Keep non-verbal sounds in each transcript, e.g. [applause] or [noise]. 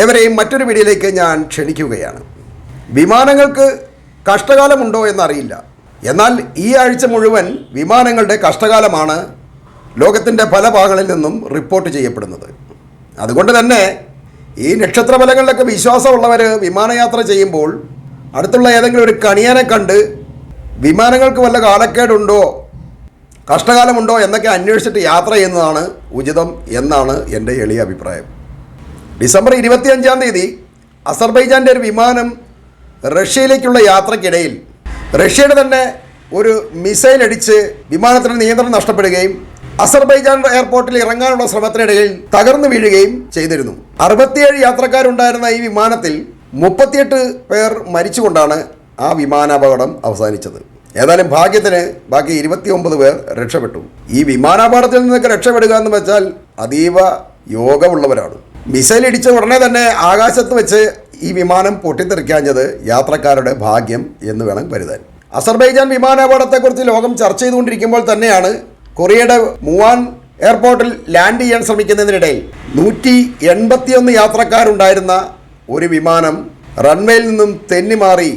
ഏവരെയും മറ്റൊരു വീഡിയോയിലേക്ക് ഞാൻ ക്ഷണിക്കുകയാണ്. വിമാനങ്ങൾക്ക് കഷ്ടകാലമുണ്ടോ എന്നറിയില്ല. എന്നാൽ ഈ ആഴ്ച മുഴുവൻ വിമാനങ്ങളുടെ കഷ്ടകാലമാണ് ലോകത്തിന്റെ പല ഭാഗങ്ങളിൽ നിന്നും റിപ്പോർട്ട് ചെയ്യപ്പെടുന്നത്. അതുകൊണ്ട് തന്നെ ഈ നക്ഷത്രഫലങ്ങളിലൊക്കെ വിശ്വാസമുള്ളവർ വിമാനയാത്ര ചെയ്യുമ്പോൾ അടുത്തുള്ള ഏതെങ്കിലും ഒരു കണിയാനെ കണ്ട് വിമാനങ്ങൾക്ക് വല്ല കാലക്കേടുണ്ടോ കഷ്ടകാലമുണ്ടോ എന്നൊക്കെ അന്വേഷിച്ചിട്ട് യാത്ര ചെയ്യുന്നതാണ് ഉചിതം എന്നാണ് എന്റെ എളിയ അഭിപ്രായം. ഡിസംബർ ഇരുപത്തിയഞ്ചാം തീയതി അസർബൈജാന്റെ ഒരു വിമാനം റഷ്യയിലേക്കുള്ള യാത്രക്കിടയിൽ റഷ്യയുടെ തന്നെ ഒരു മിസൈൽ അടിച്ച് വിമാനത്തിന് നിയന്ത്രണം നഷ്ടപ്പെടുകയും അസർബൈജാൻ എയർപോർട്ടിൽ ഇറങ്ങാനുള്ള ശ്രമത്തിനിടയിൽ തകർന്നു വീഴുകയും ചെയ്തിരുന്നു. അറുപത്തിയേഴ് യാത്രക്കാരുണ്ടായിരുന്ന ഈ വിമാനത്തിൽ മുപ്പത്തിയെട്ട് പേർ മരിച്ചുകൊണ്ടാണ് ആ വിമാനാപകടം അവസാനിച്ചത്. ഏതായാലും ഭാഗ്യത്തിന് ബാക്കി ഇരുപത്തിയൊമ്പത് പേർ രക്ഷപ്പെട്ടു. ഈ വിമാനാപകടത്തിൽ നിന്നൊക്കെ രക്ഷപ്പെടുക എന്ന് വെച്ചാൽ അതീവ യോഗമുള്ളവരാണ്. മിസൈൽ ഇടിച്ച ഉടനെ തന്നെ ആകാശത്ത് വെച്ച് ഈ വിമാനം പൊട്ടിത്തെറിക്കാഞ്ഞത് യാത്രക്കാരുടെ ഭാഗ്യം എന്ന് വേണം കരുതാൻ. അസർബൈജാൻ വിമാനാപകടത്തെക്കുറിച്ച് ലോകം ചർച്ച ചെയ്തുകൊണ്ടിരിക്കുമ്പോൾ തന്നെയാണ് കൊറിയയുടെ മുവാൻ എയർപോർട്ടിൽ ലാൻഡ് ചെയ്യാൻ ശ്രമിക്കുന്നതിനിടയിൽ നൂറ്റി എൺപത്തിയൊന്ന് യാത്രക്കാരുണ്ടായിരുന്ന ഒരു വിമാനം റൺവേയിൽ നിന്നും തെന്നിമാറി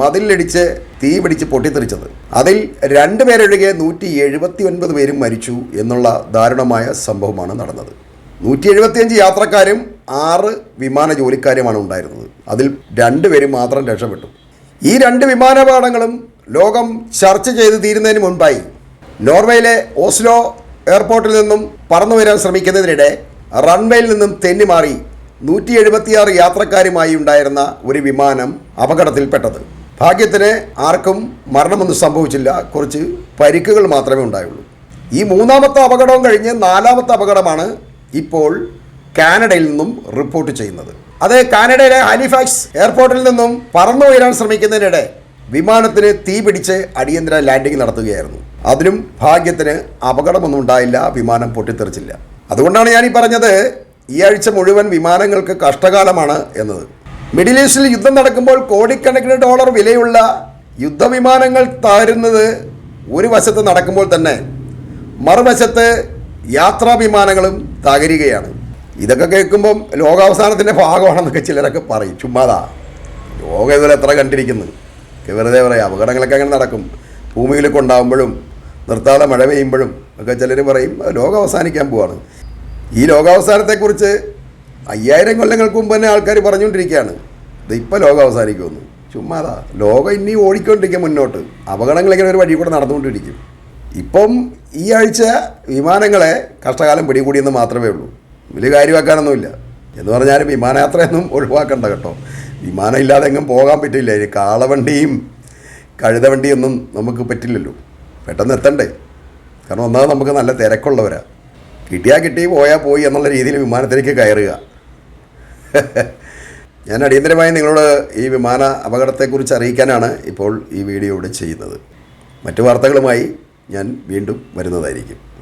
മതിലിടിച്ച് തീ പിടിച്ച് പൊട്ടിത്തെറിച്ചത്. അതിൽ രണ്ട് പേരൊഴികെ നൂറ്റി എഴുപത്തി ഒൻപത് പേരും മരിച്ചു എന്നുള്ള ദാരുണമായ സംഭവമാണ് നടന്നത്. നൂറ്റി എഴുപത്തിയഞ്ച് യാത്രക്കാരും ആറ് വിമാന ജോലിക്കാരുമാണ് ഉണ്ടായിരുന്നത്. അതിൽ രണ്ട് പേരും മാത്രം രക്ഷപ്പെട്ടു. ഈ രണ്ട് വിമാനപാടങ്ങളും ലോകം ചർച്ച ചെയ്ത് തീരുന്നതിന് മുൻപായി നോർവേയിലെ ഓസ്ലോ എയർപോർട്ടിൽ നിന്നും പറന്നു വരാൻ ശ്രമിക്കുന്നതിനിടെ റൺവേയിൽ നിന്നും തെന്നിമാറി നൂറ്റി എഴുപത്തിയാറ് യാത്രക്കാരുമായി ഉണ്ടായിരുന്ന ഒരു വിമാനം അപകടത്തിൽപ്പെട്ടത്. ഭാഗ്യത്തിന് ആർക്കും മരണമൊന്നും സംഭവിച്ചില്ല. കുറച്ച് പരിക്കുകൾ മാത്രമേ ഉണ്ടായുള്ളൂ. ഈ മൂന്നാമത്തെ അപകടവും കഴിഞ്ഞ് നാലാമത്തെ അപകടമാണ് ഇപ്പോൾ കാനഡയിൽ നിന്നും റിപ്പോർട്ട് ചെയ്യുന്നത്. അത് കാനഡയിലെ ഹാലിഫാക്സ് എയർപോർട്ടിൽ നിന്നും പറന്നു ഉയരാൻ ശ്രമിക്കുന്നതിനിടെ വിമാനത്തിന് തീ പിടിച്ച് അടിയന്തര ലാൻഡിംഗ് നടത്തുകയായിരുന്നു. അതിനും ഭാഗ്യത്തിന് അപകടമൊന്നും ഉണ്ടായില്ല വിമാനം പൊട്ടിത്തെറിച്ചില്ല. അതുകൊണ്ടാണ് ഞാൻ ഈ പറഞ്ഞത് ഈ ആഴ്ച മുഴുവൻ വിമാനങ്ങൾക്ക് കഷ്ടകാലമാണ് എന്നത്. മിഡിൽ ഈസ്റ്റിൽ യുദ്ധം നടക്കുമ്പോൾ കോടിക്കണക്കിന് ഡോളർ വിലയുള്ള യുദ്ധവിമാനങ്ങൾ താരുന്നത് ഒരു വശത്ത് നടക്കുമ്പോൾ തന്നെ മറുവശത്ത് യാത്രാ വിമാനങ്ങളും തകരുകയാണ്. ഇതൊക്കെ കേൾക്കുമ്പം ലോകാവസാനത്തിന്റെ ഭാഗമാണെന്നൊക്കെ ചിലരൊക്കെ പറയും. ചുമ്മാതാ. ലോകം ഇതുവരെ എത്ര കണ്ടിരിക്കുന്നു. വെറുതെ പറയാം. അപകടങ്ങളൊക്കെ അങ്ങനെ നടക്കും. ഭൂമിയിലൊക്കെ ഉണ്ടാകുമ്പോഴും നിർത്താതെ മഴ പെയ്യുമ്പോഴും ഒക്കെ ചിലർ പറയും "അത് ലോകം അവസാനിക്കാൻ പോവാണ്. ഈ ലോകാവസാനത്തെക്കുറിച്ച് അയ്യായിരം കൊല്ലങ്ങൾക്ക് മുമ്പ് തന്നെ ആൾക്കാർ പറഞ്ഞുകൊണ്ടിരിക്കുകയാണ്. ഇത് ഇപ്പോൾ ലോകം അവസാനിക്കുമെന്ന്. ചുമ്മാതാ. ലോകം ഇനി ഓടിക്കൊണ്ടിരിക്കുക മുന്നോട്ട്. അപകടങ്ങളിങ്ങനെ ഒരു വഴി കൂടെ നടന്നുകൊണ്ടിരിക്കും. ഇപ്പം ഈ ആഴ്ച വിമാനങ്ങളെ കഷ്ടകാലം പിടികൂടിയെന്ന് മാത്രമേ ഉള്ളൂ. വലിയ കാര്യമാക്കാനൊന്നുമില്ല എന്ന് പറഞ്ഞാലും വിമാനയാത്രയൊന്നും ഒഴിവാക്കണ്ട കേട്ടോ. വിമാനം ഇല്ലാതെ എങ്ങും പോകാൻ പറ്റില്ല. ഇനി കാളവണ്ടിയും കഴുതവണ്ടിയൊന്നും നമുക്ക് പറ്റില്ലല്ലോ. പെട്ടെന്ന് എത്തണ്ടേ? കാരണം ഒന്നാമത് നമുക്ക് നല്ല തിരക്കുള്ളവരാണ് കിട്ടിയാൽ കിട്ടി പോയാൽ പോയി എന്നുള്ള രീതിയിൽ വിമാനത്തിലേക്ക് കയറുക. [laughs] ഞാൻ അടിയന്തരമായി നിങ്ങളോട് ഈ വിമാന അപകടത്തെക്കുറിച്ച് അറിയിക്കാനാണ് ഇപ്പോൾ ഈ വീഡിയോ ഇവിടെ ചെയ്യുന്നത്. മറ്റു വാർത്തകളുമായി ഞാൻ വീണ്ടും വരുന്നതായിരിക്കും.